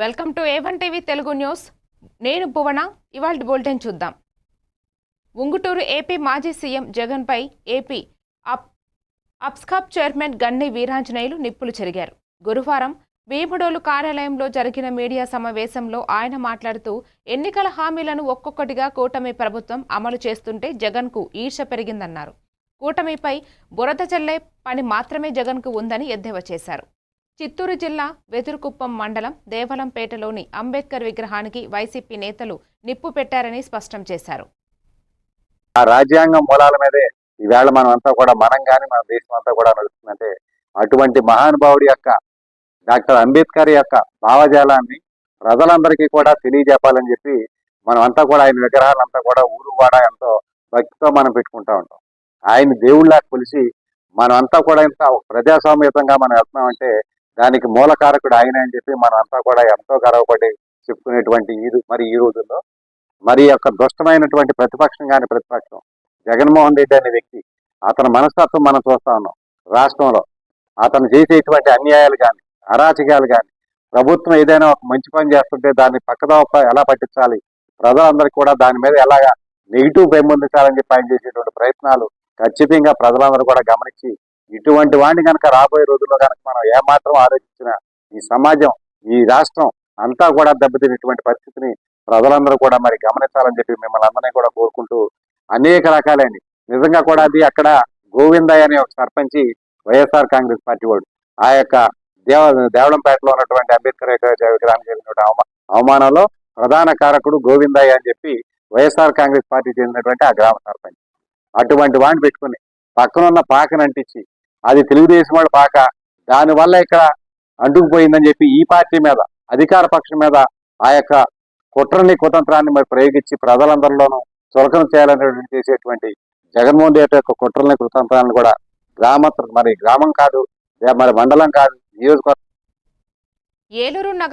Welcome to A one TV Telugu news. నేను భువన ఇవాళ bulletin చూద్దాం. ఉంగుటూరు ఏపీ మాజీ సీఎం జగన్పై ఏపీ అప్ అప్స్కాప్ చైర్మన్ గన్ని వీరాంజనేయులు నిప్పులు చెరిగారు. గురువారం భీముడోలు కార్యాలయంలో జరిగిన మీడియా సమావేశంలో ఆయన మాట్లాడుతూ ఎన్నికల హామీలను ఒక్కొక్కటిగా కూటమి ప్రభుత్వం అమలు చేస్తుంటే జగన్కు ఈర్ష పెరిగిందన్నారు. కూటమిపై బురద చల్లే పని మాత్రమే జగన్కు ఉందని ఎద్దేవా చేశారు. చిత్తూరు జిల్లా వెదురుకుప్పం మండలం దేవలంపేటలోని అంబేద్కర్ విగ్రహానికి వైసీపీ నేతలు నిప్పు పెట్టారని స్పష్టం చేశారు. ఆ రాజ్యాంగం మూలాల మీదే ఈవేళ మనం అంతా కూడా మనం కానీ మన దేశం అంతా కూడా నడుస్తుందంటే అటువంటి మహానుభావుడి యొక్క డాక్టర్ అంబేద్కర్ యొక్క భావజాలాన్ని ప్రజలందరికీ కూడా తెలియజెప్పాలని చెప్పి మనం అంతా కూడా ఆయన విగ్రహాలంతా కూడా ఊరు వాడ ఎంతో భక్తితో మనం పెట్టుకుంటా ఉంటాం. ఆయన దేవుళ్ళ కొలిసి మనం అంతా కూడా ఇంత ప్రజాస్వామ్యతంగా మనం వెళ్తున్నామంటే దానికి మూలకారకుడు ఆయన అని చెప్పి మనంతా కూడా ఎంతో గర్వపడి చెప్పుకునేటువంటి ఈ మరి ఈ రోజుల్లో. మరి యొక్క దుష్టమైనటువంటి ప్రతిపక్షం కాని ప్రతిపక్షం జగన్మోహన్ రెడ్డి అనే వ్యక్తి అతని మనస్తత్వం మనం చూస్తా ఉన్నాం రాష్ట్రంలో. అతను చేసేటువంటి అన్యాయాలు కానీ అరాచకాలు కానీ ప్రభుత్వం ఏదైనా ఒక మంచి పని చేస్తుంటే దాన్ని పక్కదోవ ఎలా పట్టించాలి? ప్రజలందరికీ కూడా దాని మీద ఎలాగా నెగిటివ్ పెంపొందించాలని చెప్పి ఆయన చేసేటువంటి ప్రయత్నాలు ఖచ్చితంగా ప్రజలందరూ కూడా గమనించి ఇటువంటి వాడిని కనుక రాబోయే రోజుల్లో కనుక మనం ఏమాత్రం ఆలోచించిన ఈ సమాజం ఈ రాష్ట్రం అంతా కూడా దెబ్బతినటువంటి పరిస్థితిని ప్రజలందరూ కూడా మరి గమనించాలని చెప్పి మిమ్మల్ని అందరినీ కూడా కోరుకుంటూ అనేక రకాలైన నిజంగా కూడా అది అక్కడ గోవిందయ్య అనే ఒక సర్పంచి వైఎస్ఆర్ కాంగ్రెస్ పార్టీ వాడు. ఆ యొక్క దేవ దేవడంపేటలో ఉన్నటువంటి అంబేద్కర్ యొక్క విగ్రహానికి జరిగినటువంటి అవమా అవమానంలో ప్రధాన కారకుడు గోవిందయ్య అని చెప్పి వైఎస్ఆర్ కాంగ్రెస్ పార్టీ చెందినటువంటి ఆ గ్రామ సర్పంచ్. అటువంటి వాడిని పెట్టుకుని పక్కనున్న పాకను అంటించి అది తెలుగుదేశం వాళ్ళు పాక దానివల్ల ఇక్కడ అంటుకుపోయిందని చెప్పి ఈ పార్టీ మీద అధికార పక్షం మీద ఆ యొక్క కుట్రని కుతంత్రాన్ని మరి ప్రయోగించి ప్రజలందరిలోనూ చులకన చేయాలనేటువంటి చేసేటువంటి జగన్మోహన్ రెడ్డి యొక్క కుట్రల్ని కుతంత్రాలను కూడా గ్రామ మరి గ్రామం కాదు మరి మండలం కాదు నియోజకవర్గం ఏలూరు